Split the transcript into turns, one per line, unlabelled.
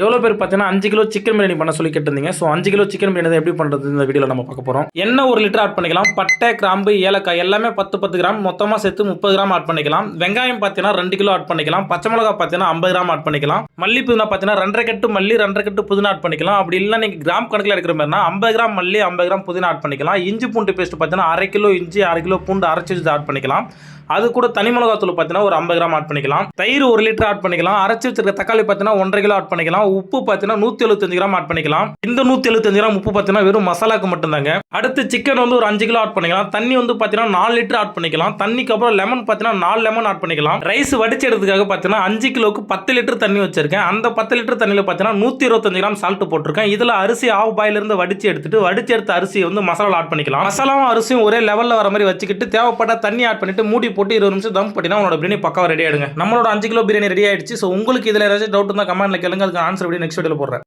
எவ்வளோ பேர் பார்த்தீங்கன்னா அஞ்சு கிலோ சிக்கன் பிரியாணி பண்ண சொல்லி கேட்டிருந்தீங்க. ஸோ அஞ்சு கிலோ சிக்கன் பிரியாணி எப்படி பண்ணுறது இந்த வீடியோவில் நம்ம பார்க்க போகிறோம் என்ன ஒரு லிட்டர் ஆட் பண்ணிக்கலாம்? பட்டை கிராம்பு ஏலக்காய் எல்லாமே பத்து பத்து கிராம். மொத்தமாக சேர்த்து முப்பது கிராம் ஆட் பண்ணிக்கலாம். வெங்காயம் பார்த்தீங்கன்னா ரெண்டு கிலோ ஆட் பண்ணிக்கலாம். பச்சை மிளகா பார்த்தீங்கன்னா ஐம்பது கிராம் ஆட் பண்ணிக்கலாம். மல்லி புதினா பார்த்தீங்கன்னா ரெண்டரை கட்டு மல்லி ரெண்டரை கட்டு புதினா ஆட் பண்ணிக்கலாம். அப்படி இல்லை நீங்கள் கிராம் கணக்கில் எடுக்கிற மாதிரினா ஐம்பது கிராம் மல்லி ஐம்பது கிராம் புதினா ஆட் பண்ணிக்கலாம். இஞ்சி பூண்டு பேஸ்ட் பார்த்தீங்கன்னா அரை கிலோ இஞ்சி அரை கிலோ பூண்டு அரைச்சி வச்சு ஆட் பண்ணிக்கலாம். அது கூட தனி மிளகாத்தூள் பார்த்தீங்கன்னா ஒரு ஐம்பது கிராம் ஆட் பண்ணிக்கலாம். தயிர் ஒரு லிட்டர் ஆட் பண்ணிக்கலாம். அரைச்சி வச்சிருக்க தக்காளி பார்த்தீங்கன்னா ஒன்றரை கிலோ ஆட் பண்ணிக்கலாம். உப்பு பார்த்தீங்கன்னா நூற்றி எழுபத்தஞ்சு கிராம் ஆட் பண்ணிக்கலாம். இந்த நூற்றி எழுபத்தஞ்சு கிராம் உப்பு பார்த்தீங்கன்னா வெறும் மசாலாக்கு மட்டும்தாங்க. அடுத்து சிக்கன் வந்து ஒரு அஞ்சு கிலோ ஆட் பண்ணிக்கலாம். தண்ணி வந்து பார்த்தீங்கன்னா நாலு லிட்டர் ஆட் பண்ணிக்கலாம். தண்ணிக்கு அப்புறம் லெமன் பார்த்தீங்கன்னா நாலு லெமன் ஆட் பண்ணிக்கலாம். ரைஸ் வடிச்சு பார்த்தீங்கன்னா அஞ்சு கிலோக்கு பத்து லிட்டர் தண்ணி வச்சிருக்கேன். அந்த பத்து லிட்டர் தண்ணியில் பார்த்தீங்கன்னா நூற்றி இருபத்தஞ்சு கிராம் சால்ட் போட்டிருக்கேன். இதில் அரிசி ஆவு பாயிலிருந்து வடிச்சு எடுத்துட்டு வடிச்சு எடுத்த அரிசியை வந்து மசாலா ஆட் பண்ணிக்கலாம். மசாலாவும் அரிசியும் ஒரே லெவலில் வர மாதிரி வச்சுக்கிட்டு தேவைப்பட்ட தண்ணி ஆட் பண்ணிட்டு மூடி போட்டு இருபது நிமிஷம் தம் பண்ணினா உங்களோட பிரியாணி பக்காவாக ரெடி ஆயிடுங்க. நம்மளோட அஞ்சு கிலோ பிரியாணி ரெடி ஆயிடுச்சு. ஸோ உங்களுக்கு இதில் ஏதாச்சும் டவுட் இருந்தால் கமெண்ட்டில் கேளுங்க. அதுக்கு ஆன்சர் வீடியோ நெக்ஸ்ட் வீடியோவில் போடுறேன்.